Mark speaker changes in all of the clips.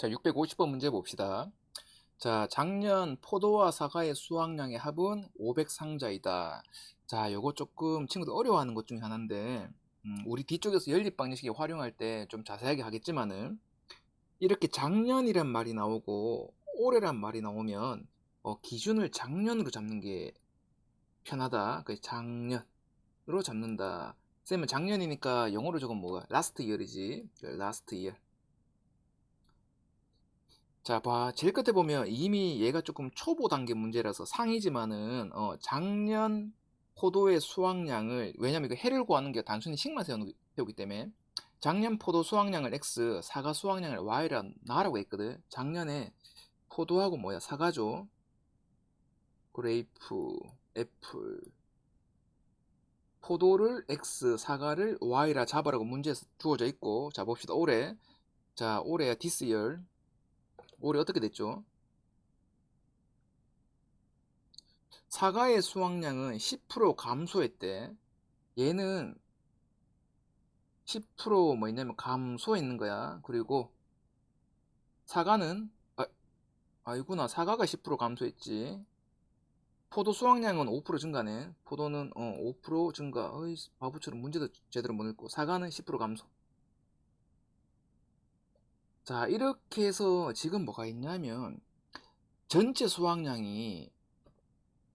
Speaker 1: 자, 650번 문제 봅시다. 자, 작년 포도와 사과의 수확량의 합은 500상자이다. 자, 요거 조금 친구들 어려워하는 것 중에 하나인데, 음, 우리 뒤쪽에서 연립 방정식에 활용할 때 좀 자세하게 하겠지만은, 이렇게 작년이란 말이 나오고, 올해란 말이 나오면, 어, 기준을 작년으로 잡는 게 편하다. 그 작년으로 잡는다. 쌤은 작년이니까 영어로 적으면 뭐야? last year이지. last year. 자, 봐. 제일 끝에 보면 이미 얘가 조금 초보 단계 문제라서 상이지만은, 어, 작년 포도의 수확량을, 왜냐면 이거 해를 구하는 게 단순히 식만 세우기, 때문에, 작년 포도 수확량을 X, 사과 수확량을 Y라 나라고 했거든. 작년에 포도하고 뭐야? 사과죠. 그레이프, 애플. 포도를 X, 사과를 Y라 잡으라고 문제에서 주어져 있고, 자, 봅시다. 올해. 자, 올해 this year. 올해 어떻게 됐죠? 사과의 수확량은 10% 감소했대. 얘는 10% 뭐있냐면 감소했는 거야. 그리고 사과는 아, 아이구나. 사과가 10% 감소했지. 포도 수확량은 5% 증가네. 포도는 어, 5% 증가. 어이, 바보처럼 문제도 제대로 못 읽고. 사과는 10% 감소. 자, 이렇게 해서 지금 뭐가 있냐면 전체 수확량이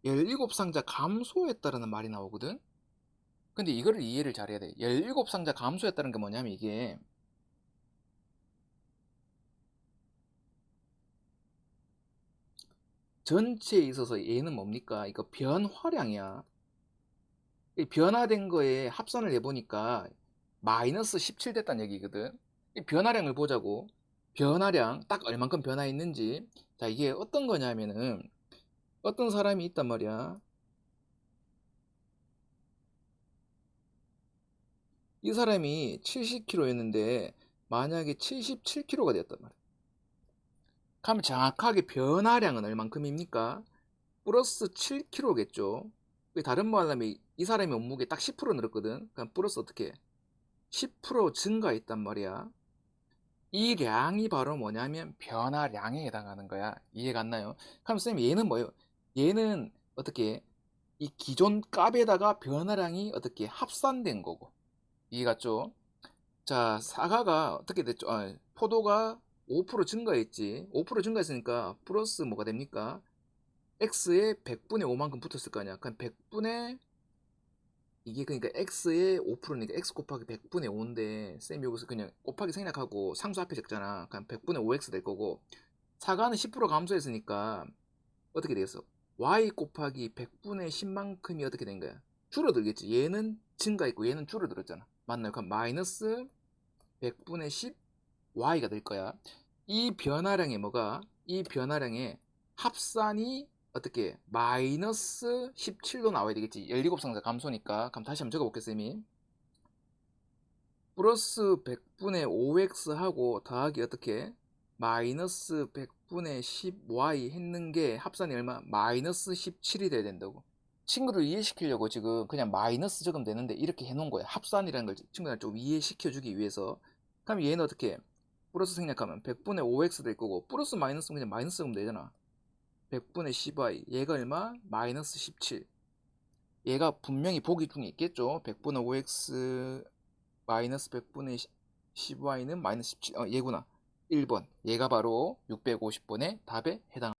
Speaker 1: 17상자 감소했다라는 말이 나오거든. 근데 이거를 이해를 잘해야 돼. 17상자 감소했다는 게 뭐냐면 이게 전체에 있어서 얘는 뭡니까? 이거 변화량이야. 이 변화된 거에 합산을 해보니까 마이너스 17 됐다는 얘기거든. 이 변화량을 보자고. 변화량 딱 얼만큼 변화했는지. 자, 이게 어떤 거냐면은 어떤 사람이 있단 말이야. 이 사람이 70kg였는데 만약에 77kg가 되었단 말이야. 그럼 정확하게 변화량은 얼만큼입니까? 플러스 7kg겠죠. 다른 말로 하면 이 사람의 몸무게 딱 10% 늘었거든. 그럼 플러스 어떻게? 10% 증가했단 말이야. 이 량이 바로 뭐냐면 변화량에 해당하는 거야. 이해 갔나요? 그럼 쌤 얘는 뭐예요? 얘는 어떻게 이 기존 값에다가 변화량이 어떻게 합산된 거고. 이해 갔죠? 자, 사과가 어떻게 됐죠? 아, 포도가 5% 증가했지. 5% 증가했으니까 플러스 뭐가 됩니까? x에 100분의 5만큼 붙었을 거 아니야. 그럼 100분의 이게 그러니까 x의 5%니까 x 곱하기 100분의 5인데 쌤 여기서 그냥 곱하기 생략하고 상수 앞에 적잖아. 그럼 100분의 5x 될 거고 사과는 10% 감소했으니까 어떻게 되겠어? y 곱하기 100분의 10만큼이 어떻게 된 거야? 줄어들겠지. 얘는 증가했고 얘는 줄어들었잖아. 맞나요? 그럼 마이너스 100분의 10 y가 될 거야. 이 변화량의 뭐가? 이 변화량의 합산이 어떻게 마이너스 17도 나와야 되겠지. 17상자 감소니까. 그럼 다시 한번 적어볼게 쌤이. 플러스 100분의 5x 하고 더하기 어떻게? 마이너스 100분의 10y 했는 게 합산이 얼마? 마이너스 17이 돼야 된다고. 친구들 이해시키려고 지금 그냥 마이너스 적으면 되는데 이렇게 해놓은 거야 합산이라는 걸 친구들 좀 이해시켜주기 위해서. 그럼 얘는 어떻게? 플러스 생략하면 100분의 5x 될 거고 플러스 마이너스는 그냥 마이너스 적으면 되잖아 100분의 10y 얘가 얼마? 마이너스 17 얘가 분명히 보기 중에 있겠죠. 100분의 5x 마이너스 100분의 10y는 마이너스 17 어, 얘구나. 1번. 얘가 바로 650번의 답에 해당